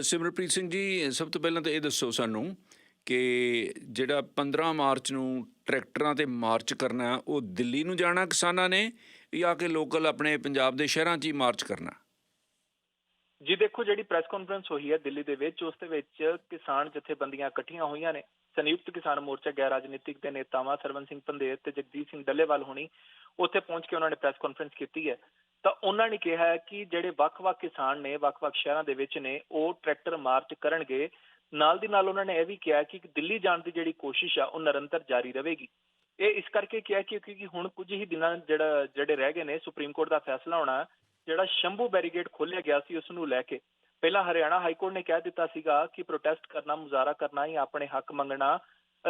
ਸਿਮਰਪ੍ਰੀਤ ਸਿੰਘ ਜੀ, ਸਭ ਤੋਂ ਪਹਿਲਾਂ ਤਾਂ ਇਹ ਦੱਸੋ ਸਾਨੂੰ ਕਿ ਜਿਹੜਾ 15 ਮਾਰਚ ਨੂੰ ਟਰੈਕਟਰਾਂ ਤੇ ਮਾਰਚ ਕਰਨਾ ਉਹ ਦਿੱਲੀ ਨੂੰ ਜਾਣਾ ਕਿਸਾਨਾਂ ਨੇ ਜਾਂ ਕਿ ਲੋਕਲ ਆਪਣੇ ਪੰਜਾਬ ਦੇ ਸ਼ਹਿਰਾਂ 'ਚ ਹੀ ਮਾਰਚ ਕਰਨਾ? ਜੀ ਦੇਖੋ, ਜਿਹੜੀ ਪ੍ਰੈਸ ਕਾਨਫਰੰਸ ਹੋਈ ਹੈ ਦਿੱਲੀ ਦੇ ਵਿੱਚ, ਉਸ ਦੇ ਵਿੱਚ ਕਿਸਾਨ ਜਥੇਬੰਦੀਆਂ ਇਕੱਠੀਆਂ ਹੋਈਆਂ ਨੇ। ਸੰਯੁਕਤ ਕਿਸਾਨ ਮੋਰਚਾ, ਗੈਰ ਰਾਜਨੀਤਿਕ ਦੇ ਨੇਤਾਵਾਂ ਸਰਵਨ ਸਿੰਘ ਪੰਦੇਰ ਤੇ ਜਗਦੀਪ ਸਿੰਘ ਡੱਲੇਵਾਲ ਹੋਣੀ, ਉੱਥੇ ਪਹੁੰਚ ਕੇ ਉਹਨਾਂ ਨੇ ਪ੍ਰੈਸ ਕਾਨਫਰੰਸ ਕੀਤੀ ਹੈ। ਤਾਂ ਉਹਨਾਂ ਨੇ ਕਿਹਾ ਹੈ ਕਿ ਜਿਹੜੇ ਵੱਖ-ਵੱਖ ਕਿਸਾਨ ਨੇ, ਵੱਖ-ਵੱਖ ਸ਼ਹਿਰਾਂ ਦੇ ਵਿੱਚ ਨੇ, ਉਹ ਟਰੈਕਟਰ ਮਾਰਚ ਕਰਨਗੇ। ਨਾਲ ਦੀ ਨਾਲ ਉਹਨਾਂ ਨੇ ਇਹ ਵੀ ਕਿਹਾ ਕਿ ਦਿੱਲੀ ਜਾਣ ਦੀ ਜਿਹੜੀ ਕੋਸ਼ਿਸ਼ ਆ, ਉਹ ਨਿਰੰਤਰ ਜਾਰੀ ਰਹੇਗੀ। ਇਹ ਇਸ ਕਰਕੇ ਕਿਹਾ ਕਿ ਕਿਉਂਕਿ ਹੁਣ ਕੁਝ ਹੀ ਦਿਨਾਂ ਜਿਹੜਾ, ਜਿਹੜੇ ਰਹਿ ਗਏ ਨੇ, ਸੁਪਰੀਮ ਕੋਰਟ ਦਾ ਫੈਸਲਾ ਹੋਣਾ, ਜਿਹੜਾ ਸ਼ੰਭੂ ਬੈਰੀਗੇਡ ਖੋਲਿਆ ਗਿਆ ਸੀ ਉਸ ਨੂੰ ਲੈ ਕੇ। ਪਹਿਲਾਂ ਹਰਿਆਣਾ ਹਾਈ ਕੋਰਟ ਨੇ ਕਹਿ ਦਿੱਤਾ ਸੀਗਾ ਕਿ ਪ੍ਰੋਟੈਸਟ ਕਰਨਾ, ਮੁਜ਼ਾਹਰਾ ਕਰਨਾ ਜਾਂ ਆਪਣੇ ਹੱਕ ਮੰਗਣਾ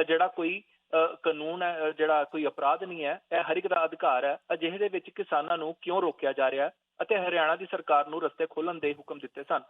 ਜਿਹੜਾ ਕੋਈ ਕਾਨੂੰਨ ਹੈ ਜਿਹੜਾ ਕੋਈ ਅਪਰਾਧ ਨਹੀਂ ਹੈ, ਇਹ ਹਰ ਇੱਕ ਦਾ ਅਧਿਕਾਰ ਹੈ, ਅਜਿਹੇ ਦੇ ਵਿੱਚ ਕਿਸਾਨਾਂ ਨੂੰ ਕਿਉਂ ਰੋਕਿਆ ਜਾ ਰਿਹਾ ਅਤੇ ਹਰਿਆਣਾ ਦੀ ਸਰਕਾਰ ਨੂੰ ਰਸਤੇ ਖੋਲਣ ਦੇ ਹੁਕਮ ਦਿੱਤੇ ਸਨ।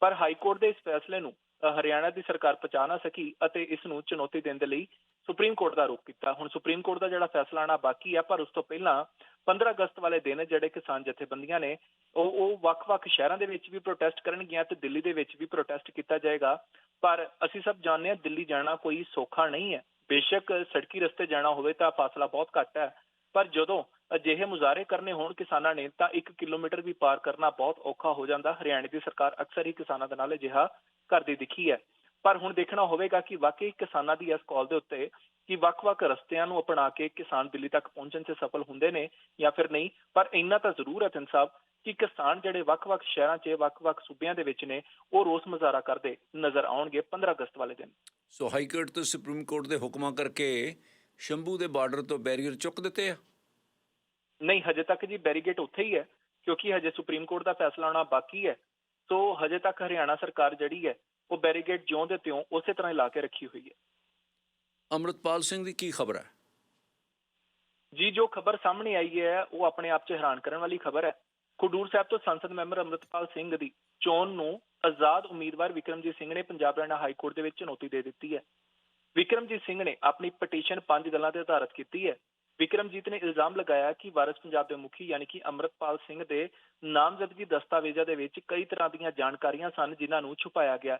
ਪਰ ਹਾਈ ਕੋਰਟ ਦੇ ਇਸ ਫੈਸਲੇ ਨੂੰ ਹਰਿਆਣਾ ਦੀ ਸਰਕਾਰ ਪਛਾ ਨਾ ਸਕੀ ਅਤੇ ਇਸ ਨੂੰ ਚੁਣੌਤੀ ਦੇਣ ਦੇ ਲਈ ਸੁਪਰੀਮ ਕੋਰਟ ਦਾ ਰੁਖ ਕੀਤਾ। ਹੁਣ ਸੁਪਰੀਮ ਕੋਰਟ ਦਾ ਜਿਹੜਾ ਫੈਸਲਾ ਆਣਾ ਬਾਕੀ ਹੈ, ਪਰ ਉਸ ਤੋਂ ਪਹਿਲਾਂ 15 ਅਗਸਤ ਵਾਲੇ ਦਿਨ ਜਿਹੜੇ ਕਿਸਾਨ ਜਥੇਬੰਦੀਆਂ ਨੇ, ਉਹ ਉਹ ਵੱਖ-ਵੱਖ ਸ਼ਹਿਰਾਂ ਦੇ ਵਿੱਚ ਵੀ ਪ੍ਰੋਟੈਸਟ ਕਰਨਗੀਆਂ ਤੇ ਦਿੱਲੀ ਦੇ ਵਿੱਚ ਵੀ ਪ੍ਰੋਟੈਸਟ ਕੀਤਾ ਜਾਏਗਾ। ਪਰ ਅਸੀਂ ਸਭ ਜਾਣਦੇ ਹਾਂ, ਦਿੱਲੀ ਜਾਣਾ ਕੋਈ ਸੌਖਾ ਨਹੀਂ ਹੈ। ਬੇਸ਼ੱਕ ਸੜਕੀ ਰਸਤੇ ਜਾਣਾ ਹੋਵੇ ਤਾਂ ਫਾਸਲਾ ਬਹੁਤ ਘੱਟ ਹੈ, ਪਰ ਜਦੋਂ ਅਜਿਹੇ ਮੁਜ਼ਾਹਰੇ ਕਰਨੇ ਹੋਣ ਕਿਸਾਨਾਂ ਨੇ ਤਾਂ 1 ਕਿਲੋਮੀਟਰ ਵੀ ਪਾਰ ਕਰਨਾ ਬਹੁਤ ਔਖਾ ਹੋ ਜਾਂਦਾ। ਹਰਿਆਣੇ ਦੀ ਸਰਕਾਰ ਅਕਸਰ ਹੀ ਕਿਸਾਨਾਂ ਦੇ ਨਾਲ ਅਜਿਹਾ ਕਰਦੀ ਦਿਖੀ ਹੈ। ਪਰ ਹੁਣ ਦੇਖਣਾ ਹੋਵੇਗਾ ਕਿ ਵਾਕਈ ਕਿਸਾਨਾਂ ਦੀ ਇਸ ਕਾਲ ਦੇ ਉੱਤੇ ਕਿ ਵੱਖ-ਵੱਖ ਰਸਤਿਆਂ ਨੂੰ ਅਪਣਾ ਕੇ ਕਿਸਾਨ ਦਿੱਲੀ ਤੱਕ ਪਹੁੰਚਣ 'ਚ ਸਫਲ ਹੁੰਦੇ ਨੇ ਜਾਂ ਫਿਰ ਨਹੀਂ ਪਰ ਇੰਨਾ ਤਾਂ ਜ਼ਰੂਰ ਹੈ ਤਿੰਨ ਸਾਹਿਬ ਕਿ ਕਿਸਾਨ ਜਿਹੜੇ ਵੱਖ-ਵੱਖ ਸ਼ਹਿਰਾਂ 'ਚ ਵੱਖ-ਵੱਖ ਸੂਬਿਆਂ ਦੇ ਵਿੱਚ ਨੇ ਉਹ ਰੋਸ ਮੁਜ਼ਾਹਰਾ ਕਰਦੇ ਨਜ਼ਰ ਆਉਣਗੇ 15 ਅਗਸਤ ਵਾਲੇ ਦਿਨ। ਸੋ ਹਾਈ ਕੋਰਟ ਤੇ ਸੁਪਰੀਮ ਕੋਰਟ ਦੇ ਹੁਕਮਾਂ ਕਰਕੇ ਸ਼ੰਭੂ ਦੇ ਬਾਰਡਰ ਤੋਂ ਬੈਰੀਅਰ ਚੁੱਕ ਦਿੱਤੇ ਆ? ਨਹੀਂ ਹਜੇ ਤੱਕ ਜੀ ਬੈਰੀਗੇਟ ਉੱਥੇ ਹੀ ਹੈ ਕਿਉਂਕਿ ਹਜੇ ਸੁਪਰੀਮ ਕੋਰਟ ਦਾ ਫੈਸਲਾ ਆਉਣਾ ਬਾਕੀ ਹੈ। ਸੋ ਹਜੇ ਤੱਕ ਹਰਿਆਣਾ ਸਰਕਾਰ ਜਿਹੜੀ ਹੈ ਉਹ ਬੈਰੀਗੇਟ ਜਿਉਂ ਦੇ ਤਿਉਂ ਉਸੇ ਤਰ੍ਹਾਂ ਹੀ ਲਾ ਕੇ ਰੱਖੀ ਹੋਈ ਹੈ। ਅੰਮ੍ਰਿਤਪਾਲ ਸਿੰਘ ਦੀ ਕੀ ਖਬਰ ਹੈ? ਜੀ, ਜੋ ਖਬਰ ਸਾਹਮਣੇ ਆਈ ਹੈ, ਉਹ ਆਪਣੇ ਆਪ 'ਚ ਹੈਰਾਨ ਕਰਨ ਵਾਲੀ ਖਬਰ ਹੈ। ਖਡੂਰ ਸਾਹਿਬ ਤੋਂ ਸੰਸਦ ਮੈਂਬਰ ਅੰਮ੍ਰਿਤਪਾਲ ਸਿੰਘ ਦੀ ਚੋਣ ਨੂੰ ਆਜ਼ਾਦ ਉਮੀਦਵਾਰ ਵਿਕਰਮਜੀਤ ਸਿੰਘ ਨੇ ਪੰਜਾਬ ਹਰਿਆਣਾ ਹਾਈ ਕੋਰਟ ਦੇ ਵਿੱਚ ਚੁਣੌਤੀ ਦੇ ਦਿੱਤੀ ਹੈ। ਵਿਕਰਮਜੀਤ ਸਿੰਘ ਨੇ ਆਪਣੀ ਪਟੀਸ਼ਨ ਪੰਜ ਗੱਲਾਂ ਤੇ ਆਧਾਰਿਤ ਕੀਤੀ ਹੈ। ਵਿਕਰਮਜੀਤ ਨੇ ਇਲਜ਼ਾਮ ਲਗਾਇਆ ਕਿ ਵਾਰਿਸ ਪੰਜਾਬ ਦੇ ਮੁਖੀ ਯਾਨੀ ਕਿ ਅੰਮ੍ਰਿਤਪਾਲ ਸਿੰਘ ਦੇ ਨਾਮਜ਼ਦਗੀ ਦਸਤਾਵੇਜ਼ਾਂ ਦੇ ਵਿੱਚ ਕਈ ਤਰ੍ਹਾਂ ਦੀਆਂ ਜਾਣਕਾਰੀਆਂ ਸਨ, ਜਿਨ੍ਹਾਂ ਨੂੰ ਛੁਪਾਇਆ ਗਿਆ।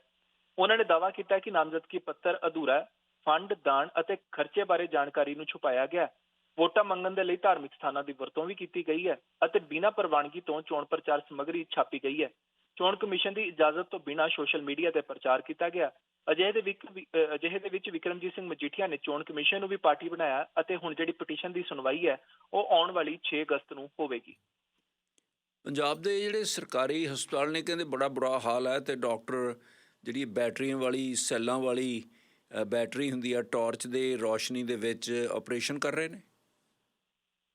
ਉਹਨਾਂ ਨੇ ਦਾਅਵਾ ਕੀਤਾ ਕਿ ਨਾਮਜ਼ਦਗੀ ਪੱਤਰ ਅਧੂਰਾ ਫੰਡ, ਦਾਨ ਅਤੇ ਖਰਚੇ ਬਾਰੇ ਜਾਣਕਾਰੀ ਨੂੰ ਛੁਪਾਇਆ ਗਿਆ ਹੈ। ਵੋਟਾਂ ਮੰਗਣ ਦੇ ਲਈ ਧਾਰਮਿਕ ਸਥਾਨਾਂ ਦੀ ਵਰਤੋਂ ਵੀ ਕੀਤੀ ਗਈ ਹੈ ਅਤੇ ਬਿਨਾਂ ਪ੍ਰਵਾਨਗੀ ਤੋਂ ਚੋਣ ਪ੍ਰਚਾਰ ਸਮੱਗਰੀ ਛਾਪੀ ਗਈ ਹੈ। ਚੋਣ ਕਮਿਸ਼ਨ ਦੀ ਇਜਾਜ਼ਤ ਤੋਂ ਬਿਨਾਂ ਸੋਸ਼ਲ ਮੀਡੀਆ ਤੇ ਪ੍ਰਚਾਰ ਕੀਤਾ ਗਿਆ। ਅਜਿਹੇ ਦੇ ਵਿੱਚ ਅਜਿਹੇ ਦੇ ਵਿੱਚ ਵਿਕਰਮਜੀਤ ਸਿੰਘ ਮਜੀਠੀਆ ਨੇ ਚੋਣ ਕਮਿਸ਼ਨ ਨੂੰ ਵੀ ਪਾਰਟੀ ਬਣਾਇਆ ਅਤੇ ਹੁਣ ਜਿਹੜੀ ਪਟੀਸ਼ਨ ਦੀ ਸੁਣਵਾਈ ਹੈ, ਉਹ ਆਉਣ ਵਾਲੀ 6 ਅਗਸਤ ਨੂੰ ਹੋਵੇਗੀ। ਪੰਜਾਬ ਦੇ ਜਿਹੜੇ ਸਰਕਾਰੀ ਹਸਪਤਾਲ ਨੇ, ਕਹਿੰਦੇ ਬੜਾ ਬੁਰਾ ਹਾਲ ਹੈ ਤੇ ਡਾਕਟਰ ਜਿਹੜੀ ਬੈਟਰੀਆਂ ਵਾਲੀ, ਸੈੱਲਾਂ ਵਾਲੀ ਬੈਟਰੀ ਹੁੰਦੀ ਆ, ਟਾਰਚ ਦੇ ਰੋਸ਼ਨੀ ਦੇ ਵਿੱਚ ਆਪਰੇਸ਼ਨ ਕਰ ਰਹੇ ਨੇ?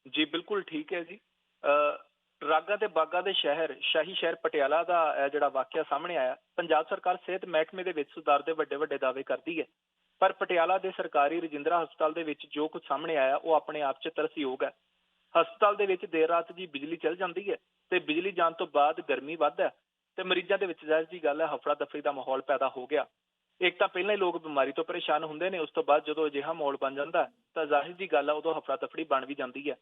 ਜੀ, ਬਿਲਕੁਲ ਠੀਕ ਹੈ ਜੀ। ਅ, ਰਾਗਾ ਤੇ ਬਾਗਾ ਦੇ ਸ਼ਹਿਰ, ਸ਼ਾਹੀ ਸ਼ਹਿਰ ਪਟਿਆਲਾ ਦਾ ਜਿਹੜਾ ਵਾਕਿਆ ਸਾਹਮਣੇ ਆਇਆ, ਪੰਜਾਬ ਸਰਕਾਰ ਸਿਹਤ ਮਹਿਕਮੇ ਦੇ ਵਿੱਚ ਸੁਧਾਰ ਦੇ ਵੱਡੇ ਵੱਡੇ ਦਾਅਵੇ ਕਰਦੀ ਹੈ। ਪਰ ਪਟਿਆਲਾ ਦੇ ਸਰਕਾਰੀ ਰਜਿੰਦਰਾ ਹਸਪਤਾਲ ਦੇ ਵਿੱਚ ਜੋ ਕੁਝ ਸਾਹਮਣੇ ਆਇਆ, ਉਹ ਆਪਣੇ ਆਪ 'ਚ ਤਰਸਯੋਗ ਹੈ। ਹਸਪਤਾਲ ਦੇ ਵਿੱਚ ਦੇਰ ਰਾਤ ਜੀ ਬਿਜਲੀ ਚਲ ਜਾਂਦੀ ਹੈ ਤੇ ਬਿਜਲੀ ਜਾਣ ਤੋਂ ਬਾਅਦ ਗਰਮੀ ਵੱਧ ਹੈ ਤੇ ਮਰੀਜ਼ਾਂ ਦੇ ਵਿੱਚ ਜ਼ਾਹਿਰ ਜੀ ਗੱਲ ਹੈ, ਹਫੜਾ ਦਫੜੀ ਦਾ ਮਾਹੌਲ ਪੈਦਾ ਹੋ ਗਿਆ। ਇੱਕ ਤਾਂ ਪਹਿਲਾਂ ਹੀ ਲੋਕ ਬਿਮਾਰੀ ਤੋਂ ਪਰੇਸ਼ਾਨ ਹੁੰਦੇ ਨੇ, ਉਸ ਤੋਂ ਬਾਅਦ ਜਦੋਂ ਅਜਿਹਾ ਮਾਹੌਲ ਬਣ ਜਾਂਦਾ, ਤਾਂ ਜ਼ਾਹਿਰ ਜੀ ਗੱਲ ਹੈ ਉਦੋਂ ਹਫੜਾ ਤਫੜੀ ਬਣ ਵੀ ਜਾਂਦੀ ਹੈ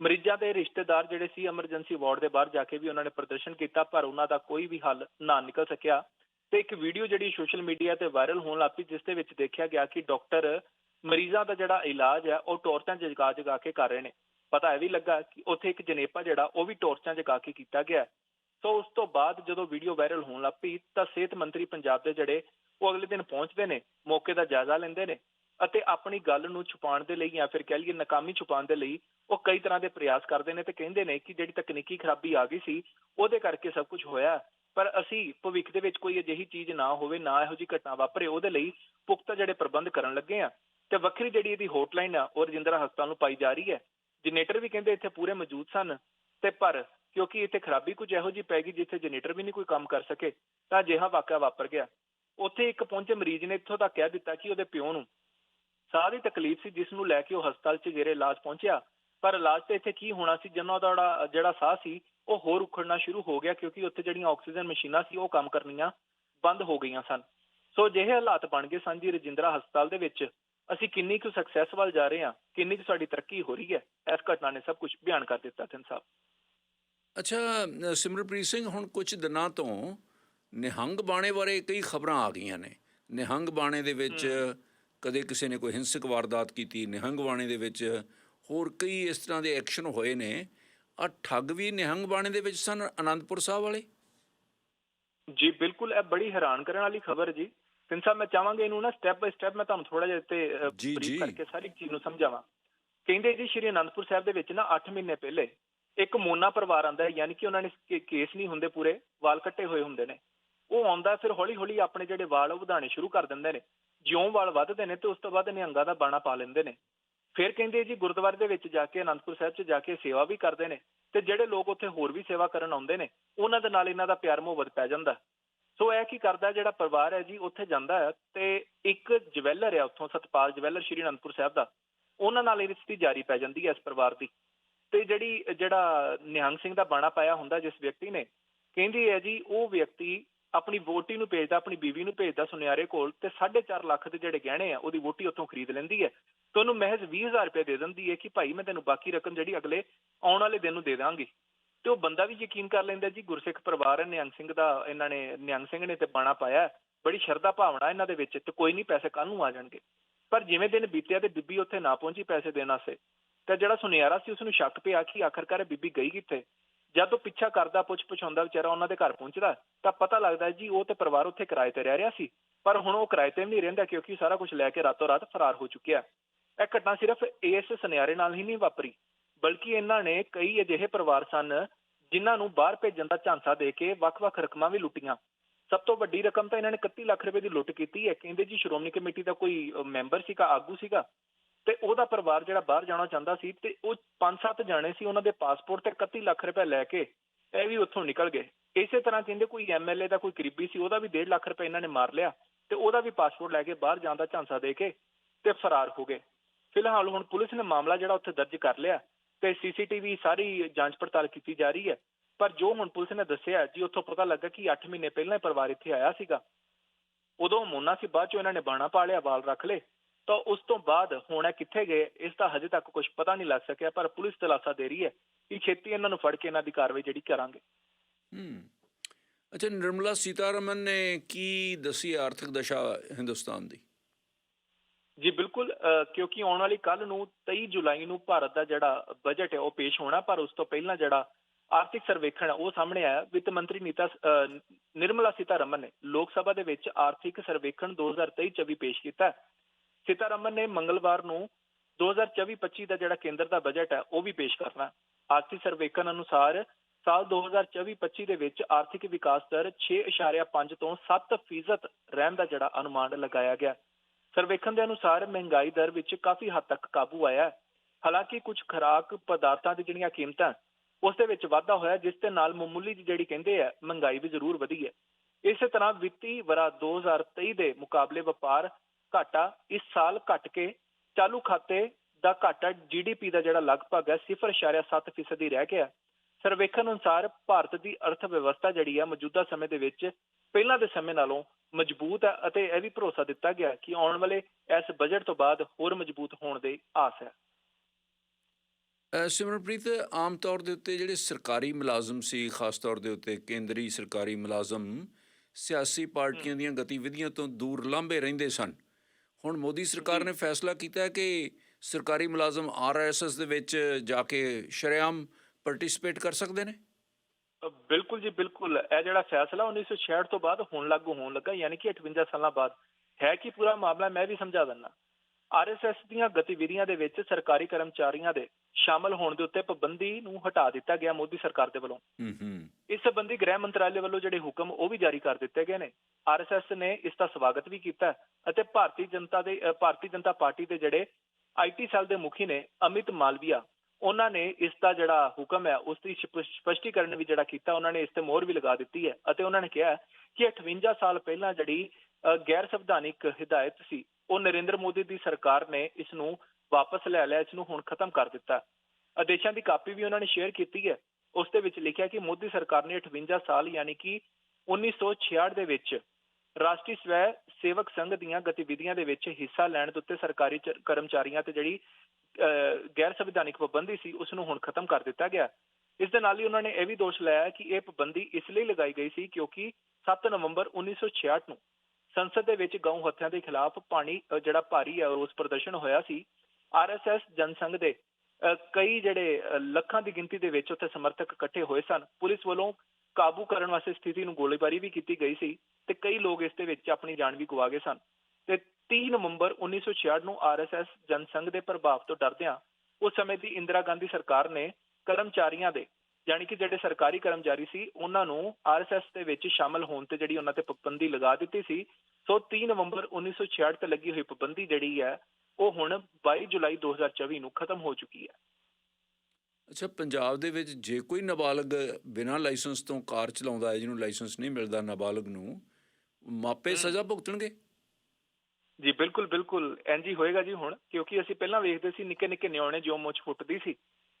ਮਰੀਜ਼ਾਂ ਦੇ ਰਿਸ਼ਤੇਦਾਰ ਜਿਹੜੇ ਸੀ ਐਮਰਜੈਂਸੀ ਵਾਰਡ ਦੇ ਬਾਹਰ ਜਾ ਕੇ ਵੀ ਉਹਨਾਂ ਨੇ ਪ੍ਰਦਰਸ਼ਨ ਕੀਤਾ, ਪਰ ਉਹਨਾਂ ਦਾ ਕੋਈ ਵੀ ਹੱਲ ਨਾ ਨਿਕਲ ਸਕਿਆ। ਤੇ ਇੱਕ ਵੀਡੀਓ ਜਿਹੜੀ ਸੋਸ਼ਲ ਮੀਡੀਆ ਤੇ ਵਾਇਰਲ ਹੋਣ ਲੱਗੀ ਜਿਸ ਦੇ ਵਿੱਚ ਦੇਖਿਆ ਗਿਆ ਕਿ ਡਾਕਟਰ ਮਰੀਜ਼ਾਂ ਦਾ ਜਿਹੜਾ ਇਲਾਜ ਹੈ ਉਹ ਟੋਰਚਾਂ ਜਗਾ ਜਗਾ ਕੇ ਕਰ ਰਹੇ ਨੇ। ਪਤਾ ਇਹ ਵੀ ਲੱਗਾ ਕਿ ਉੱਥੇ ਇੱਕ ਜਨੇਪਾ ਜਿਹੜਾ, ਉਹ ਵੀ ਟੋਰਚਾਂ ਜਗਾ ਕੇ ਕੀਤਾ ਗਿਆ। ਸੋ ਉਸ ਤੋਂ ਬਾਅਦ ਜਦੋਂ ਵੀਡੀਓ ਵਾਇਰਲ ਹੋਣ ਲੱਗ ਪਈ, ਤਾਂ ਸਿਹਤ ਮੰਤਰੀ ਪੰਜਾਬ ਦੇ ਜਿਹੜੇ ਉਹ ਅਗਲੇ ਦਿਨ ਪਹੁੰਚਦੇ ਨੇ, ਮੌਕੇ ਦਾ ਜਾਇਜ਼ਾ ਲੈਂਦੇ ਨੇ ਅਤੇ ਆਪਣੀ ਗੱਲ ਨੂੰ ਛੁਪਾਉਣ ਦੇ ਲਈ ਜਾਂ ਫਿਰ ਕਹਿ ਲਈਏ ਨਾਕਾਮੀ ਛੁਪਾਉਣ ਦੇ ਲਈ ਉਹ ਕਈ ਤਰ੍ਹਾਂ ਦੇ ਪ੍ਰਯਾਸ ਕਰਦੇ ਨੇ ਤੇ ਕਹਿੰਦੇ ਨੇ ਕਿ ਜਿਹੜੀ ਤਕਨੀਕੀ ਖਰਾਬੀ ਆ ਗਈ ਸੀ, ਉਹਦੇ ਕਰਕੇ ਸਭ ਕੁਝ ਹੋਇਆ। ਪਰ ਅਸੀਂ ਭਵਿੱਖ ਦੇ ਵਿੱਚ ਕੋਈ ਅਜਿਹੀ ਚੀਜ਼ ਨਾ ਹੋਵੇ, ਨਾ ਇਹੋ ਜਿਹੀ ਘਟਨਾ ਵਾਪਰੇ, ਉਹਦੇ ਲਈ ਪੁਖਤਾ ਜਿਹੜੇ ਪ੍ਰਬੰਧ ਕਰਨ ਲੱਗੇ ਆ ਤੇ ਵੱਖਰੀ ਜਿਹੜੀ ਇਹਦੀ ਹੌਟਲਾਈਨ ਆ, ਉਹ ਰਜਿੰਦਰਾ ਹਸਪਤਾਲ ਨੂੰ ਪਾਈ ਜਾ ਰਹੀ ਹੈ। ਜਨਰੇਟਰ ਵੀ ਕਹਿੰਦੇ ਇੱਥੇ ਪੂਰੇ ਮੌਜੂਦ ਸਨ, ਤੇ ਪਰ ਕਿਉਂਕਿ ਇੱਥੇ ਖਰਾਬੀ ਕੁਝ ਇਹੋ ਜਿਹੀ ਪੈ ਗਈ ਜਿੱਥੇ ਜਨਰੇਟਰ ਵੀ ਨਹੀਂ ਕੋਈ ਕੰਮ ਕਰ ਸਕੇ, ਤਾਂ ਅਜਿਹਾ ਵਾਕਿਆ ਵਾਪਰ ਗਿਆ। ਉੱਥੇ ਇੱਕ ਪਹੁੰਚੇ ਮਰੀਜ਼ ਨੇ ਇੱਥੋਂ ਤੱਕ ਕਹਿ ਦਿੱਤਾ ਕਿ ਉਹਦੇ ਪਿਓ ਨੂੰ। ਸਾਹ ਦੀ ਤਕਲੀਫ ਸੀ ਜਿਸ ਨੂੰ ਲੈ ਕੇ ਉਹ ਹਸਪਤਾਲ 'ਚ ਜੇਰੇ ਇਲਾਜ ਪਹੁੰਚਿਆ। ਪਰ ਇਲਾਜ ਤੇ ਇੱਥੇ ਕੀ ਹੋਣਾ ਸੀ ਜਦੋਂ ਉਹਦਾ ਜਿਹੜਾ- ਸਾਹ ਸੀ ਉਹ ਹੋਰ ਉਖੜਨਾ ਸ਼ੁਰੂ ਹੋ ਗਿਆ ਕਿਉਂਕਿ ਉੱਥੇ ਜਿਹੜੀਆਂ ਆਕਸੀਜਨ ਮਸ਼ੀਨਾਂ ਸੀ ਉਹ ਕੰਮ ਕਰਨੀਆਂ ਬੰਦ ਹੋ ਗਈਆਂ ਸਨ। ਸੋ ਅਜਿਹੇ ਹਾਲਾਤ ਬਣ ਗਏ ਸਨ ਜੀ ਰਜਿੰਦਰਾ ਹਸਪਤਾਲ ਦੇ ਵਿੱਚ। ਅਸੀਂ ਕਿੰਨੀ ਕੁ ਸਕਸੈਸ ਵੱਲ ਜਾ ਰਹੇ ਹਾਂ ਕਿੰਨੀ ਕੁ ਸਾਡੀ ਤਰੱਕੀ ਹੋ ਰਹੀ ਹੈ ਇਸ ਘਟਨਾ ਨੇ ਸਭ ਕੁਝ ਬਿਆਨ ਕਰ ਦਿੱਤਾ ਥਿੰਨ ਸਾਹਿਬ। ਅੱਛਾ ਅ, ਸਿਮਰਪ੍ਰੀਤ ਸਿੰਘ ਹੁਣ ਕੁਝ ਦਿਨਾਂ ਤੋਂ ਨਿਹੰਗ ਬਾਣੇ ਬਾਰੇ ਕਈ ਖਬਰਾਂ ਆ ਗਈਆਂ ਨੇ। ਨਿਹੰਗ ਬਾਣੇ ਦੇ ਵਿੱਚ ਕਦੇ ਕਿਸੇ ਨੇ ਕੋਈ ਹਿੰਸਕ ਵਾਰਦਾਤ ਕੀਤੀ ਨਿਹੰਗ ਬਾਣੇ ਦੇ ਵਿੱਚ ਹੋਰ ਕਈ ਇਸ ਤਰ੍ਹਾਂ ਦੇ ਐਕਸ਼ਨ ਹੋਏ ਨੇ। ਆ ਠੱਗ ਵੀ ਨਿਹੰਗ ਬਾਣੇ ਦੇ ਵਿੱਚ ਸਨ ਆਨੰਦਪੁਰ ਸਾਹਿਬ ਵਾਲੇ? ਜੀ ਬਿਲਕੁਲ ਇਹ ਬੜੀ ਹੈਰਾਨ ਕਰਨ ਵਾਲੀ ਖਬਰ ਜੀ। ਤਿੰਨ ਸਾਹਿਬ ਮੈਂ ਚਾਹਾਂਗਾ ਇਹਨੂੰ ਨਾ ਸਟੈਪ ਬਾਈ ਸਟੈਪ ਮੈਂ ਤੁਹਾਨੂੰ ਥੋੜਾ ਜਿਹਾ ਤੇ। ਬਰੀਫ ਕਰਕੇ ਸਾਰੀ ਚੀਜ਼ ਨੂੰ ਸਮਝਾਵਾਂ। ਕਹਿੰਦੇ ਜੀ ਸ਼੍ਰੀ ਅਨੰਦਪੁਰ ਸਾਹਿਬ ਦੇ ਵਿੱਚ ਨਾ 8 ਮਹੀਨੇ ਪਹਿਲੇ ਇੱਕ ਮੋਨਾ ਪਰਿਵਾਰ ਆਂਦਾ ਹੈ ਯਾਨੀ ਕਿ ਉਹਨਾਂ ਨੇ ਕੇਸ ਨਹੀਂ ਹੁੰਦੇ ਪੂਰੇ ਵਾਲ ਕੱਟੇ ਹੋਏ ਹੁੰਦੇ ਨੇ। ਉਹ ਆਉਂਦਾ ਫਿਰ ਹੌਲੀ ਹੌਲੀ ਆਪਣੇ ਜਿਹੜੇ ਵਾਲ ਉਹ ਵਧਾਣੇ ਸ਼ੁਰੂ ਕਰ ਦਿੰਦੇ ਨੇ। ਜਿਉਂ ਵਾਲ ਵੱਧਦੇ ਨੇ ਤੇ ਉਸ ਤੋਂ ਬਾਅਦ ਨਿਹੰਗਾਂ ਦਾ ਬਾਣਾ ਪਾ ਲੈਂਦੇ ਨੇ। ਫਿਰ ਕਹਿੰਦੇ ਜੀ, ਗੁਰਦੁਆਰੇ ਦੇ ਵਿੱਚ ਜਾ ਕੇ, ਅਨੰਦਪੁਰ ਸਾਹਿਬ 'ਚ ਜਾ ਕੇ ਸੇਵਾ ਵੀ ਕਰਦੇ ਨੇ ਤੇ ਜਿਹੜੇ ਲੋਕ ਉੱਥੇ ਹੋਰ ਵੀ ਸੇਵਾ ਕਰਨ ਆਉਂਦੇ ਨੇ, ਉਹਨਾਂ ਦੇ ਨਾਲ ਇਹਨਾਂ ਦਾ ਪਿਆਰ ਮੁਹੱਬਤ ਪੈ ਜਾਂਦਾ। ਸੋ ਇਹ ਕੀ ਕਰਦਾ ਜਿਹੜਾ ਪਰਿਵਾਰ ਹੈ ਜੀ, ਉੱਥੇ ਜਾਂਦਾ ਹੈ ਤੇ ਇੱਕ ਜਵੈਲਰ ਹੈ ਉੱਥੋਂ, ਸਤਪਾਲ ਜਵੈਲਰ ਸ਼੍ਰੀ ਅਨੰਦਪੁਰ ਸਾਹਿਬ ਦਾ। ਉਹਨਾਂ ਨਾਲ ਇਹ ਰਿਸ਼ਤੀ ਜਾਰੀ ਪੈ ਜਾਂਦੀ ਹੈ ਇਸ ਪਰਿਵਾਰ ਦੀ। ਤੇ ਜਿਹੜੀ, ਜਿਹੜਾ ਨਿਹੰਗ ਸਿੰਘ ਦਾ ਬਾਣਾ ਪਾਇਆ ਹੁੰਦਾ ਜਿਸ ਵਿਅਕਤੀ ਨੇ, ਕਹਿੰਦੀ ਹੈ ਜੀ, ਉਹ ਵਿਅਕਤੀ ਆਪਣੀ ਵੋਟੀ ਨੂੰ ਭੇਜਦਾ, ਆਪਣੀ ਬੀਵੀ ਨੂੰ ਭੇਜਦਾ ਸੁਨਿਆਰੇ ਕੋਲ ਤੇ 4.5 ਲੱਖ ਦੇ ਜਿਹੜੇ ਗਹਿਣੇ ਆ, ਉਹਦੀ ਵੋਟੀ ਉੱਥੋਂ ਖਰੀਦ ਲੈਂਦੀ ਹੈ। ਤੇ ਉਹਨੂੰ ਮਹਿਜ਼ 20000 ਰੁਪਏ ਦੇ ਦਿੰਦੀ ਹੈ ਕਿ ਭਾਈ ਮੈਂ ਤੈਨੂੰ ਬਾਕੀ ਰਕਮ ਜਿਹੜੀ ਅਗਲੇ ਆਉਣ ਵਾਲੇ ਦਿਨ ਨੂੰ ਦੇ ਦਾਂਗੀ। ਤੇ ਉਹ ਬੰਦਾ ਵੀ ਯਕੀਨ ਕਰ ਲੈਂਦਾ ਜੀ, ਗੁਰਸਿੱਖ ਪਰਿਵਾਰ ਹੈ, ਨਿਹੰਗ ਸਿੰਘ ਦਾ ਇਹਨਾਂ ਨੇ, ਨਿਹੰਗ ਸਿੰਘ ਨੇ ਤੇ ਬਾਣਾ ਪਾਇਆ ਬੜੀ ਸ਼ਰਧਾ ਭਾਵਨਾ ਇਹਨਾਂ ਦੇ ਵਿੱਚ ਤੇ ਕੋਈ ਨਹੀਂ, ਪੈਸੇ ਕੱਲ ਨੂੰ ਆ ਜਾਣਗੇ। ਪਰ ਜਿਵੇਂ ਦਿਨ ਬੀਤਿਆ ਤੇ ਬੀਬੀ ਉੱਥੇ ਨਾ ਪਹੁੰਚੀ ਪੈਸੇ ਦੇਣ ਵਾਸਤੇ, ਤਾਂ ਜਿਹੜਾ ਸੁਨਿਆਰਾ ਸੀ ਉਸ ਨੂੰ ਸ਼ੱਕ ਪਿਆ ਕਿ ਆਖਰਕਾਰ ਇਹ ਬੀਬੀ ਗਈ ਕਿੱਥੇ? ਜਦ ਉਹ ਪਿੱਛਾ ਕਰਦਾ, ਪੁੱਛ ਪੁਛਾਉਂਦਾ ਵਿਚਾਰਾ ਉਹਨਾਂ ਦੇ ਘਰ ਪਹੁੰਚਦਾ, ਤਾਂ ਪਤਾ ਲੱਗਦਾ ਜੀ ਉਹ ਤੇ ਪਰਿਵਾਰ ਉੱਥੇ ਕਿਰਾਏ ਤੇ ਰਹਿ ਰਿਹਾ ਸੀ। ਪਰ ਹੁਣ ਉਹ ਕਿਰਾਏ ਤੇ ਵੀ ਨਹੀਂ ਰਹਿੰਦਾ ਕਿਉਂਕਿ ਸਾਰਾ ਕੁਝ ਲੈ ਕੇ ਰਾਤੋਂ ਰਾਤ ਫਰਾਰ ਹੋ ਚੁੱਕਿਆ ਇਹ ਘਟਨਾ ਸਿਰਫ ਇਸ ਸੁਨਿਆਰੇ ਨਾਲ ਹੀ ਨਹੀਂ ਵਾਪਰੀ, ਬਲਕਿ ਇਹਨਾਂ ਨੇ ਕਈ ਅਜਿਹੇ ਪਰਿਵਾਰ ਸਨ ਜਿਨ੍ਹਾਂ ਨੂੰ ਬਾਹਰ ਭੇਜਣ ਦਾ ਝਾਂਸਾ ਦੇ ਕੇ ਵੱਖ-ਵੱਖ ਰਕਮਾਂ ਵੀ ਲੁੱਟੀਆਂ। ਸਭ ਤੋਂ ਵੱਡੀ ਰਕਮ ਤਾਂ ਇਹਨਾਂ ਨੇ 31 ਲੱਖ ਰੁਪਏ ਦੀ ਲੁੱਟ ਕੀਤੀ ਹੈ। ਕਹਿੰਦੇ ਜੀ ਸ਼੍ਰੋਮਣੀ ਕਮੇਟੀ ਦਾ ਕੋਈ ਮੈਂਬਰ ਸੀਗਾ, ਆਗੂ ਸੀਗਾ ਤੇ ਉਹਦਾ ਪਰਿਵਾਰ ਜਿਹੜਾ ਬਾਹਰ ਜਾਣਾ ਚਾਹੁੰਦਾ ਸੀ ਤੇ ਉਹ 5-7 ਜਾਣੇ ਸੀ ਉਹਨਾਂ ਦੇ ਪਾਸਪੋਰਟ ਤੇ 31 ਲੱਖ ਰੁਪਏ ਲੈ ਕੇ ਇਹ ਵੀ ਉੱਥੋਂ ਨਿਕਲ ਗਏ। ਇਸੇ ਤਰ੍ਹਾਂ ਕਹਿੰਦੇ ਕੋਈ ਐਮਐਲਏ ਦਾ ਕੋਈ ਕਰੀਬੀ ਸੀ, ਉਹਦਾ ਵੀ 1.5 ਲੱਖ ਰੁਪਏ ਇਹਨਾਂ ਨੇ ਮਾਰ ਲਿਆ ਤੇ ਉਹਦਾ ਵੀ ਪਾਸਪੋਰਟ ਲੈ ਕੇ ਬਾਹਰ ਜਾਣ ਦਾ ਝਾਂਸਾ ਦੇ ਕੇ ਤੇ ਫਰਾਰ ਹੋ ਗਏ। ਫਿਲਹਾਲ ਹੁਣ ਪੁਲਿਸ ਨੇ ਮਾਮਲਾ ਜਿਹੜਾ ਉੱਥੇ ਦਰਜ ਕਰ ਲਿਆ ਤੇ ਸੀਸੀਟੀਵੀ ਸਾਰੀ ਜਾਂਚ ਪੜਤਾਲ ਕੀਤੀ ਜਾ ਰਹੀ ਹੈ। ਪਰ ਜੋ ਹੁਣ ਪੁਲਿਸ ਨੇ ਦੱਸਿਆ ਜੀ ਉੱਥੋਂ ਪਤਾ ਲੱਗਾ ਕਿ 8 ਮਹੀਨੇ ਪਹਿਲਾਂ ਇਹ ਪਰਿਵਾਰ ਇੱਥੇ ਆਇਆ ਸੀਗਾ। ਉਦੋਂ ਮੋਨਾ ਸੀ, ਬਾਅਦ ਚੋਂ ਇਹਨਾਂ ਨੇ ਬਾਣਾ ਪਾ ਲਿਆ, ਵਾਲ ਰੱਖ ਲਏ ਤਾਂ ਉਸ ਤੋਂ ਬਾਅਦ ਹੁਣ ਇਹ ਕਿੱਥੇ ਗਏ ਇਸ ਦਾ ਹਜੇ ਤੱਕ ਕੁਝ ਪਤਾ ਨਹੀਂ ਲੱਗ ਸਕਿਆ ਪਰ ਪੁਲਿਸ ਤਲਾਸ਼ਾ ਦੇ ਰਹੀ ਹੈ ਕਿ ਛੇਤੀ ਇਹਨਾਂ ਨੂੰ ਫੜ ਕੇ ਇਹਨਾਂ ਦੀ ਕਾਰਵਾਈ ਜਿਹੜੀ ਕਰਾਂਗੇ। ਹੂੰ। ਅੱਛਾ ਨਿਰਮਲਾ ਸੀਤਾਰਮਨ ਨੇ ਕੀ ਦੱਸੀ ਆਰਥਿਕ ਦਸ਼ਾ ਹਿੰਦੁਸਤਾਨ ਦੀ? ਜੀ ਬਿਲਕੁਲ ਕਿਉਂਕਿ ਆਉਣ ਵਾਲੀ ਕੱਲ ਨੂੰ 23 ਜੁਲਾਈ ਨੂੰ ਭਾਰਤ ਦਾ ਜਿਹੜਾ ਬਜਟ ਹੈ ਉਹ ਪੇਸ਼ ਹੋਣਾ ਪਰ ਉਸ ਤੋਂ ਪਹਿਲਾਂ ਜਿਹੜਾ ਆਰਥਿਕ ਸਰਵੇਖਣ ਉਹ ਸਾਹਮਣੇ ਆਇਆ। ਵਿੱਤ ਮੰਤਰੀ ਨੀਤਾ ਨਿਰਮਲਾ ਸੀਤਾਰਮਨ ਨੇ ਲੋਕ ਸਭਾ ਦੇ ਵਿੱਚ ਆਰਥਿਕ ਸਰਵੇਖਣ 2023 ਚ ਵੀ ਪੇਸ਼ ਕੀਤਾ। ਸੀਤਾਰਮਨ ਨੇ ਮੰਗਲਵਾਰ ਨੂੰ 2024-25 ਦਾ ਜਿਹੜਾ ਕੇਂਦਰ ਦਾ ਬਜਟ ਹੈ, ਉਹ ਵੀ ਪੇਸ਼ ਕਰਨਾ। ਆਰਥਿਕ ਸਰਵੇਖਣ ਅਨੁਸਾਰ ਸਾਲ 2024-25 ਦੇ ਵਿੱਚ ਆਰਥਿਕ ਵਿਕਾਸ ਦਰ 6.5 ਤੋਂ 7% ਰਹਿਣ ਦਾ ਜਿਹੜਾ ਅਨੁਮਾਨ ਲਗਾਇਆ ਗਿਆ। ਸਰਵੇਖਣ ਦੇ ਅਨੁਸਾਰ ਮਹਿੰਗਾਈ ਦਰ ਵਿੱਚ ਕਾਫੀ ਹੱਦ ਤੱਕ ਕਾਬੂ ਆਇਆ ਹੈ। ਹਾਲਾਂਕਿ ਕੁਝ ਖੁਰਾਕ ਪਦਾਰਥਾਂ ਦੀ ਜਿਹੜੀਆਂ ਕੀਮਤਾਂ, ਉਸ ਦੇ ਵਿੱਚ ਵਾਧਾ ਹੋਇਆ, ਜਿਸ ਦੇ ਨਾਲ ਮਾਮੂਲੀ ਜਿਹੜੀ ਕਹਿੰਦੇ ਆ, ਮਹਿੰਗਾਈ ਵੀ ਜ਼ਰੂਰ ਵਧੀ ਹੈ। ਇਸੇ ਤਰ੍ਹਾਂ ਵਿੱਤੀ ਵਰਾ 2023 ਦੇ ਮੁਕਾਬਲੇ ਵਪਾਰ ਘਾਟਾ ਇਸ ਸਾਲ ਘਟ ਕੇ ਚਾਲੂ ਖਾਤੇ ਦਾ ਘਾਟਾ ਜੀਡੀਪੀ ਦਾ ਜਿਹੜਾ ਲਗਭਗ ਹੈ 0.7% ਹੀ ਰਹਿ ਗਿਆ। ਸਰਵੇਖਣ ਅਨੁਸਾਰ ਭਾਰਤ ਦੀ ਅਰਥ ਵਿਵਸਥਾ ਜਿਹੜੀ ਹੈ ਮੌਜੂਦਾ ਸਮੇਂ ਦੇ ਵਿੱਚ ਪਹਿਲਾਂ ਦੇ ਸਮੇਂ ਨਾਲੋਂ ਮਜ਼ਬੂਤ ਹੈ ਅਤੇ ਇਹ ਵੀ ਭਰੋਸਾ ਦਿੱਤਾ ਗਿਆ ਕਿ ਆਉਣ ਵਾਲੇ ਇਸ ਬਜਟ ਤੋਂ ਬਾਅਦ ਹੋਰ ਮਜ਼ਬੂਤ ਹੋਣ ਦੀ ਆਸ ਹੈ। ਸਿਮਰਨਪ੍ਰੀਤ ਆਮ ਤੌਰ ਦੇ ਉੱਤੇ ਜਿਹੜੇ ਸਰਕਾਰੀ ਮੁਲਾਜ਼ਮ ਸੀ ਖਾਸ ਤੌਰ ਦੇ ਉੱਤੇ ਕੇਂਦਰੀ ਸਰਕਾਰੀ ਮੁਲਾਜ਼ਮ ਸਿਆਸੀ ਪਾਰਟੀਆਂ ਦੀਆਂ ਗਤੀਵਿਧੀਆਂ ਤੋਂ ਦੂਰ ਲਾਂਭੇ ਰਹਿੰਦੇ ਸਨ। ਹੁਣ ਮੋਦੀ ਸਰਕਾਰ ਨੇ ਫੈਸਲਾ ਕੀਤਾ ਹੈ ਕਿ ਸਰਕਾਰੀ ਮੁਲਾਜ਼ਮ ਆਰਐਸਐਸ ਦੇ ਵਿੱਚ ਜਾ ਕੇ ਸ਼ਰੇਆਮ ਪਾਰਟਿਸਿਪੇਟ ਕਰ ਸਕਦੇ ਨੇ? ਬਿਲਕੁਲ ਜੀ ਬਿਲਕੁਲ। ਇਹ ਜਿਹੜਾ ਫੈਸਲਾ 1966 ਤੋਂ ਬਾਅਦ ਹੁਣ ਲਾਗੂ ਹੋਣ ਲੱਗਾ ਯਾਨੀ ਕਿ 58 ਸਾਲਾਂ ਬਾਅਦ। ਹੈ ਕਿ ਪੂਰਾ ਮਾਮਲਾ? ਮੈਂ ਵੀ ਸਮਝਾ ਦਿੰਦਾ। ਆਰਐਸਐਸ ਦੀਆਂ ਗਤੀਵਿਧੀਆਂ ਦੇ ਵਿੱਚ ਸਰਕਾਰੀ ਕਰਮਚਾਰੀਆਂ ਦੇ ਸ਼ਾਮਲ ਹੋਣ ਦੇ ਉੱਤੇ ਪਾਬੰਦੀ ਨੂੰ ਹਟਾ ਦਿੱਤਾ ਗਿਆ ਮੋਦੀ ਸਰਕਾਰ ਦੇ ਵੱਲੋਂ। ਹੂੰ ਹੂੰ ਇਸ ਸੰਬੰਧੀ ਗ੍ਰਹਿ ਮੰਤਰਾਲੇ ਵੱਲੋਂ ਜਿਹੜੇ ਹੁਕਮ ਉਹ ਵੀ ਜਾਰੀ ਕਰ ਦਿੱਤੇ ਗਏ ਨੇ। ਆਰਐਸਐਸ ਨੇ ਇਸ ਦਾ ਸਵਾਗਤ ਵੀ ਕੀਤਾ ਅਤੇ ਭਾਰਤੀ ਜਨਤਾ ਦੇ ਭਾਰਤੀ ਜਨਤਾ ਪਾਰਟੀ ਦੇ ਜਿਹੜੇ ਆਈਟੀ ਸੈੱਲ ਦੇ ਮੁਖੀ ਨੇ ਅਮਿਤ ਮਾਲਵੀਆ ਉਹਨਾਂ ਨੇ ਇਸ ਦਾ ਜਿਹੜਾ ਹੁਕਮ ਹੈ ਉਸ ਦੀ ਸਪ- ਸਪਸ਼ਟੀਕਰਨ ਵੀ ਜਿਹੜਾ ਕੀਤਾ ਉਹਨਾਂ ਨੇ ਇਸ ਤੇ ਮੋਹਰ ਵੀ ਲਗਾ ਦਿੱਤੀ ਹੈ ਅਤੇ ਉਹਨਾਂ ਨੇ ਕਿਹਾ ਕਿ 58 ਸਾਲ ਪਹਿਲਾਂ ਜਿਹੜੀ ਗੈਰ ਸੰਵਿਧਾਨਿਕ ਹਦਾਇਤ ਸੀ ਉਹ ਨਰਿੰਦਰ ਮੋਦੀ ਦੀ ਸਰਕਾਰ ਨੇ ਇਸ ਨੂੰ ਵਾਪਸ ਲੈ ਲਿਆ ਇਸ ਨੂੰ ਹੁਣ ਖਤਮ ਕਰ ਦਿੱਤਾ। ਆਦੇਸ਼ਾਂ ਦੀ ਕਾਪੀ ਵੀ ਉਹਨਾਂ ਨੇ ਸ਼ੇਅਰ ਕੀਤੀ ਹੈ। ਉਸ ਦੇ ਵਿੱਚ ਲਿਖਿਆ ਕਿ ਮੋਦੀ ਸਰਕਾਰ ਨੇ 58 ਸਾਲ ਯਾਨੀ ਕਿ 1966 ਦੇ ਵਿੱਚ ਰਾਸ਼ਟਰੀ ਸਵੈ ਸੇਵਕ ਸੰਘ ਦੀਆਂ ਗਤੀਵਿਧੀਆਂ ਦੇ ਵਿੱਚ ਹਿੱਸਾ ਲੈਣ ਦੇ ਉੱਤੇ ਸਰਕਾਰੀ ਚ- ਕਰਮਚਾਰੀਆਂ ਤੇ ਜਿਹੜੀ ਅਹ, ਗੈਰ ਸੰਵਿਧਾਨਿਕ ਪਾਬੰਦੀ ਸੀ ਉਸ ਨੂੰ ਹੁਣ ਖਤਮ ਕਰ ਦਿੱਤਾ ਗਿਆ। ਇਸ ਦੇ ਨਾਲ ਹੀ ਉਹਨਾਂ ਨੇ ਇਹ ਵੀ ਦੋਸ਼ ਲਾਇਆ ਕਿ ਇਹ ਪਾਬੰਦੀ ਇਸ ਲਈ ਲਗਾਈ ਗਈ ਸੀ ਕਿਉਂਕਿ 7 ਨਵੰਬਰ 1966 ਨੂੰ ਸੰਸਦ ਦੇ ਵਿੱਚ ਗਊ ਹੱਤਿਆ ਦੇ ਖਿਲਾਫ ਪਾਣੀ ਜਿਹੜਾ ਭਾਰੀ ਹੈ ਰੋਸ ਪ੍ਰਦਰਸ਼ਨ ਹੋਇਆ ਸੀ। ਆਰਐਸਐਸ ਜਨਸੰਘ ਦੇ ਅ, ਕਈ ਜਿਹੜੇ ਲੱਖਾਂ ਦੀ ਗਿਣਤੀ ਦੇ ਵਿੱਚ ਉੱਥੇ ਸਮਰਥਕ ਇਕੱਠੇ ਹੋਏ ਸਨ। ਪੁਲਿਸ ਵੱਲੋਂ ਕਾਬੂ ਕਰਨ ਵਾਸਤੇ ਸਥਿਤੀ ਨੂੰ ਗੋਲੀਬਾਰੀ ਵੀ ਕੀਤੀ ਗਈ ਸੀ ਤੇ ਕਈ ਲੋਕ ਇਸ ਦੇ ਵਿੱਚ ਆਪਣੀ ਜਾਨ ਵੀ ਗਵਾ ਗਏ ਸਨ। ਤੇ 30 ਨਵੰਬਰ 1966 ਨੂੰ ਆਰਐਸਐਸ ਜਨਸੰਘ ਦੇ ਪ੍ਰਭਾਵ ਤੋਂ ਡਰਦਿਆਂ ਉਸ ਸਮੇਂ ਦੀ ਇੰਦਰਾ ਗਾਂਧੀ ਸਰਕਾਰ ਨੇ ਕਰਮਚਾਰੀਆਂ ਦੇ ਯਾਨੀ ਕਿ ਜਿਹੜੇ ਸਰਕਾਰੀ ਕਰਮਚਾਰੀ ਸੀ ਉਹਨਾਂ ਨੂੰ ਆਰਐਸਐਸ ਦੇ ਵਿੱਚ ਸ਼ਾਮਲ ਹੋਣ ਤੇ ਜਿਹੜੀ ਉਹਨਾਂ ਤੇ ਪਾਬੰਦੀ ਲਗਾ ਦਿੱਤੀ ਸੀ। ਸੋ 30 ਨਵੰਬਰ 1966 ਤੇ ਲੱਗੀ ਹੋਈ ਪਾਬੰਦੀ ਜਿਹੜੀ ਹੈ ਉਹ ਹੁਣ 22 ਜੁਲਾਈ 2024 ਨੂੰ ਖਤਮ ਹੋ ਚੁੱਕੀ ਹੈ। ਅੱਛਾ ਪੰਜਾਬ ਦੇ ਵਿੱਚ ਜੇ ਕੋਈ ਨਾਬਾਲਗ ਬਿਨਾਂ ਲਾਇਸੈਂਸ ਤੋਂ ਕਾਰ ਚਲਾਉਂਦਾ ਹੈ ਜਿਹਨੂੰ ਲਾਇਸੈਂਸ ਨਹੀਂ ਮਿਲਦਾ ਨਾਬਾਲਗ ਨੂੰ ਮਾਪੇ ਸਜ਼ਾ ਭੁਗਤਣਗੇ? ਜੀ ਬਿਲਕੁਲ ਬਿਲਕੁਲ। ਹੀ ਹੋਏਗਾ ਜੀ ਹੁਣ ਕਿਉਂਕਿ ਅਸੀਂ ਪਹਿਲਾਂ ਵੇਖਦੇ ਸੀ ਨਿੱਕੇ ਨਿੱਕੇ ਨਿਆਣੇ ਜੋ ਮੁੱਛ ਫੁੱਟਦੀ ਸੀ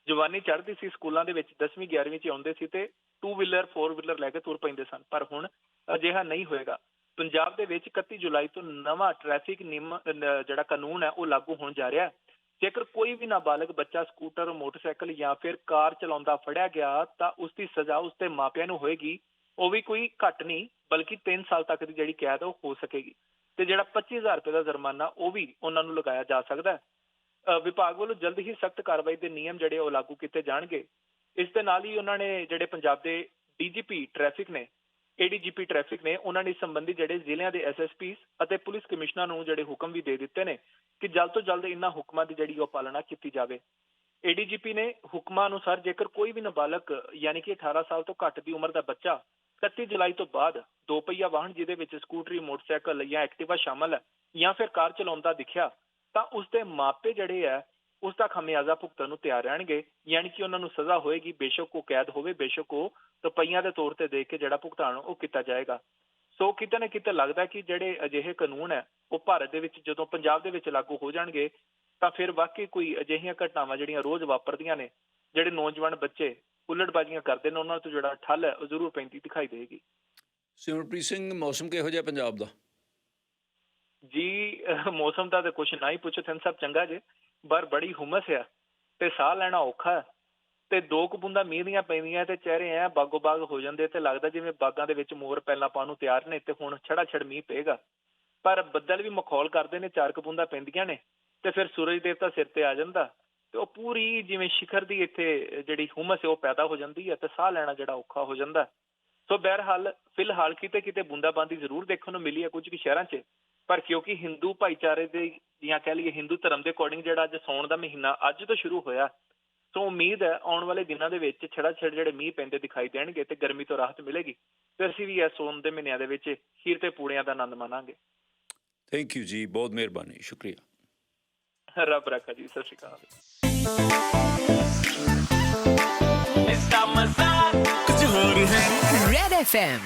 ਜਵਾਨੀ ਚੜ੍ਹਦੀ ਸੀ ਸਕੂਲਾਂ ਦੇ ਵਿੱਚ 10ਵੀਂ 11ਵੀਂ ਚ ਆਉਂਦੇ ਸੀ ਤੇ ਟੂ ਵੀਲਰ ਫੋਰ ਵੀਲਰ ਲੈ ਕੇ ਤੁਰ ਪੈਂਦੇ ਸਨ, ਪਰ ਹੁਣ ਅਜਿਹਾ ਨਹੀਂ ਹੋਏਗਾ। ਪੰਜਾਬ ਦੇ ਵਿੱਚ 31 ਜੁਲਾਈ ਤੋਂ ਨਵਾਂ ਟ੍ਰੈਫਿਕ ਨਿਯਮ ਜਿਹੜਾ ਕਾਨੂੰਨ ਹੈ, ਉਹ ਲਾਗੂ ਹੋਣ ਜਾ ਰਿਹਾ ਹੈ। ਜੇਕਰ ਕੋਈ ਵੀ ਨਾਬਾਲਗ ਬੱਚਾ ਸਕੂਟਰ, ਮੋਟਰਸਾਈਕਲ ਜਾਂ ਫਿਰ ਕਾਰ ਚਲਾਉਂਦਾ ਫੜਿਆ ਗਿਆ, ਤਾਂ ਉਸ ਦੀ ਸਜ਼ਾ ਉਸ ਦੇ ਮਾਪਿਆਂ ਨੂੰ ਹੋਏਗੀ। ਉਹ ਵੀ ਕੋਈ ਘੱਟ ਨਹੀਂ, ਬਲਕਿ 3 ਸਾਲ ਤੱਕ ਦੀ ਜਿਹੜੀ ਕੈਦ ਹੈ, ਉਹ ਹੋ ਸਕੇਗੀ। ਤੇ ਜਿਹੜਾ 25000 ਰੁਪਏ ਦਾ ਜੁਰਮਾਨਾ, ਉਹ ਵੀ ਉਹਨਾਂ ਨੂੰ ਲਗਾਇਆ ਜਾ ਸਕਦਾ ਹੈ। ਵਿਭਾਗ ਵੱਲੋਂ ਜਲਦ ਹੀ ਸਖਤ ਕਾਰਵਾਈ ਦੇ ਨਿਯਮ ਜਿਹੜੇ ਉਹ ਲਾਗੂ ਕੀਤੇ ਜਾਣਗੇ। ਇਸ ਦੇ ਨਾਲ ਹੀ ਉਹਨਾਂ ਨੇ ਜਿਹੜੇ ਪੰਜਾਬ ਦੇ ਡੀਜੀਪੀ ਟ੍ਰੈਫਿਕ ਨੇ, ਏਡੀਜੀਪੀ ਟ੍ਰੈਫਿਕ ਨੇ, ਉਹਨਾਂ ਨੇ ਸੰਬੰਧੀ ਜਿਹੜੇ ਜ਼ਿਲ੍ਹਿਆਂ ਦੇ ਐਸਐਸਪੀ ਅਤੇ ਪੁਲਿਸ ਕਮਿਸ਼ਨਰਾਂ ਨੂੰ ਜਿਹੜੇ ਹੁਕਮ ਵੀ ਦੇ ਦਿੱਤੇ ਨੇ ਕਿ ਜਲਦ ਤੋਂ ਜਲਦ ਇਹਨਾਂ ਹੁਕਮਾਂ ਦੀ ਜਿਹੜੀ ਉਹ ਪਾਲਣਾ ਕੀਤੀ ਜਾਵੇ। ਏਡੀਜੀਪੀ ਨੇ ਹੁਕਮਾਂ ਅਨੁਸਾਰ ਜੇਕਰ ਕੋਈ ਵੀ ਨਾਬਾਲਗ ਯਾਨੀ ਕਿ 18 ਸਾਲ ਤੋਂ ਘੱਟ ਦੀ ਉਮਰ ਦਾ ਬੱਚਾ 31 ਜੁਲਾਈ ਤੋਂ ਬਾਅਦ ਦੋ ਪਹੀਆ ਵਾਹਨ ਜਿਹਦੇ ਵਿੱਚ ਸਕੂਟਰੀ, ਮੋਟਰਸਾਈਕਲ ਜਾਂ ਐਕਟਿਵਾ ਸ਼ਾਮਲ ਹੈ ਜਾਂ ਫਿਰ ਕਾਰ ਚਲਾਉਂਦਾ ਦਿਖਿਆ ਤਾਂ ਉਸ ਮਾਪੇ ਜਿਹੜੇ ਆ ਉਸ ਦਾ ਖਮਿਆਜ਼ਾ ਭੁਗਤਣ ਨੂੰ ਤਿਆਰ ਰਹਿਣਗੇ। ਯਾਨੀ ਕਿ ਉਹਨਾਂ ਨੂੰ ਸਜ਼ਾ ਹੋਏਗੀ, ਬੇਸ਼ੱਕ ਉਹ ਕੈਦ ਹੋਵੇ, ਬੇਸ਼ੱਕ ਉਹ ਰੁਪਈਆਂ ਦੇ ਤੌਰ ਤੇ ਦੇ ਕੇ ਜਿਹੜਾ ਭੁਗਤਾਨ ਉਹ ਕੀਤਾ ਜਾਏਗਾ। ਸੋ ਕਿਤੇ ਨਾ ਕਿਤੇ ਲੱਗਦਾ ਕਿ ਜਿਹੜੇ ਅਜਿਹੇ ਕਾਨੂੰਨ ਹੈ ਉਹ ਭਾਰਤ ਦੇ ਵਿੱਚ ਜਦੋਂ ਪੰਜਾਬ ਦੇ ਵਿੱਚ ਲਾਗੂ ਹੋ ਜਾਣਗੇ, ਤਾਂ ਫਿਰ ਵਾਕਈ ਕੋਈ ਅਜਿਹੀਆਂ ਘਟਨਾਵਾਂ ਜਿਹੜੀਆਂ ਰੋਜ਼ ਵਾਪਰਦੀਆਂ ਨੇ, ਜਿਹੜੇ ਨੌਜਵਾਨ ਬੱਚੇ ਉਲਟਬਾਜ਼ੀਆਂ ਕਰਦੇ ਨੇ, ਉਹਨਾਂ ਤੋਂ ਜਿਹੜਾ ਠੱਲ ਹੈ, ਉਹ ਜ਼ਰੂਰ ਪੈਂਦੀ ਦਿਖਾਈ ਦੇਗੀ ਸਿਮਰਪ੍ਰੀਤ ਸਿੰਘ, ਮੌਸਮ ਕਿਹੋ ਜਿਹਾ ਪੰਜਾਬ ਦਾ? ਜੀ ਮੌਸਮ ਦਾ ਤਾਂ ਕੁਛ ਨਾ ਹੀ ਪੁੱਛੋ, ਤੈਨੂੰ ਸਭ ਚੰਗਾ ਜੇ, ਪਰ ਬੜੀ ਹੁਮਸ ਆ ਤੇ ਸਾਹ ਲੈਣਾ ਔਖਾ ਤੇ ਦੋ ਕੁ ਬੂੰਦਾਂ ਮੀਂਹ ਦੀਆਂ ਪੈਂਦੀਆਂ ਤੇ ਚਿਹਰੇ ਐ ਬਾਗੋ ਬਾਗ ਹੋ ਜਾਂਦੇ ਤੇ ਲੱਗਦਾ ਜਿਵੇਂ ਬਾਗਾਂ ਦੇ ਵਿੱਚ ਮੋਰ ਪਹਿਲਾਂ ਪਾਉਣ ਨੂੰ ਤਿਆਰ ਨੇ ਤੇ ਹੁਣ ਛੜਾ ਛੜ ਮੀਂਹ ਪਏਗਾ। ਪਰ ਬੱਦਲ ਵੀ ਮਖੌਲ ਕਰਦੇ ਨੇ, ਚਾਰ ਕੁ ਬੂੰਦਾਂ ਪੈਂਦੀਆਂ ਨੇ ਤੇ ਫਿਰ ਸੂਰਜ ਦੇਵਤਾ ਸਿਰ ਤੇ ਆ ਜਾਂਦਾ ਤੇ ਉਹ ਪੂਰੀ ਜਿਵੇਂ ਸ਼ਿਖਰ ਦੀ ਇੱਥੇ ਜਿਹੜੀ ਹੁਮਸ ਹੈ ਉਹ ਪੈਦਾ ਹੋ ਜਾਂਦੀ ਹੈ ਤੇ ਸਾਹ ਲੈਣਾ ਜਿਹੜਾ ਔਖਾ ਹੋ ਜਾਂਦਾ। ਸੋ ਬਹਰਹਾਲ, ਫਿਲਹਾਲ ਕਿਤੇ ਕਿਤੇ ਬੂੰਦਾਬਾਂਦੀ ਜ਼ਰੂਰ ਦੇਖਣ ਨੂੰ ਮਿਲੀ ਹੈ ਕੁਝ ਕੁ ਸ਼ਹਿਰਾਂ 'ਚ। ਪਰ ਕਿਉਂਕਿ ਹਿੰਦੂ ਭਾਈਚਾਰੇ ਦੇ ਜਾਂ ਕਹਿ ਲਈਏ ਹਿੰਦੂ ਧਰਮ ਦੇ ਅਕੋਰਡਿੰਗ ਜਿਹੜਾ ਅੱਜ ਸੌਣ ਦਾ ਮਹੀਨਾ ਅੱਜ ਤੋਂ ਸ਼ੁਰੂ ਹੋਇਆ ਸੋ ਉਮੀਦ ਹੈ ਆਉਣ ਵਾਲੇ ਦਿਨਾਂ ਦੇ ਵਿੱਚ ਛੜਾ ਛੜ ਜਿਹੜੇ ਮੀਂਹ ਪੈਂਦੇ ਦਿਖਾਈ ਦੇਣਗੇ ਤੇ ਗਰਮੀ ਤੋਂ ਰਾਹਤ ਮਿਲੇਗੀ ਤੇ ਅਸੀਂ ਵੀ ਇਸ ਸੌਣ ਦੇ ਮਹੀਨਿਆਂ ਦੇ ਵਿੱਚ ਖੀਰ ਤੇ ਪੂੜਿਆਂ ਦਾ ਆਨੰਦ ਮਾਣਾਂਗੇ। ਥੈਂਕ ਯੂ ਜੀ ਬਹੁਤ ਮਿਹਰਬਾਨੀ ਸ਼ੁਕਰੀਆ। ਰੱਬ ਰੱਖਾ ਜੀ ਸਤਿ ਸ਼੍ਰੀ ਅਕਾਲ। ਕੁਝ ਹੋਰ ਹੈ। Red FM.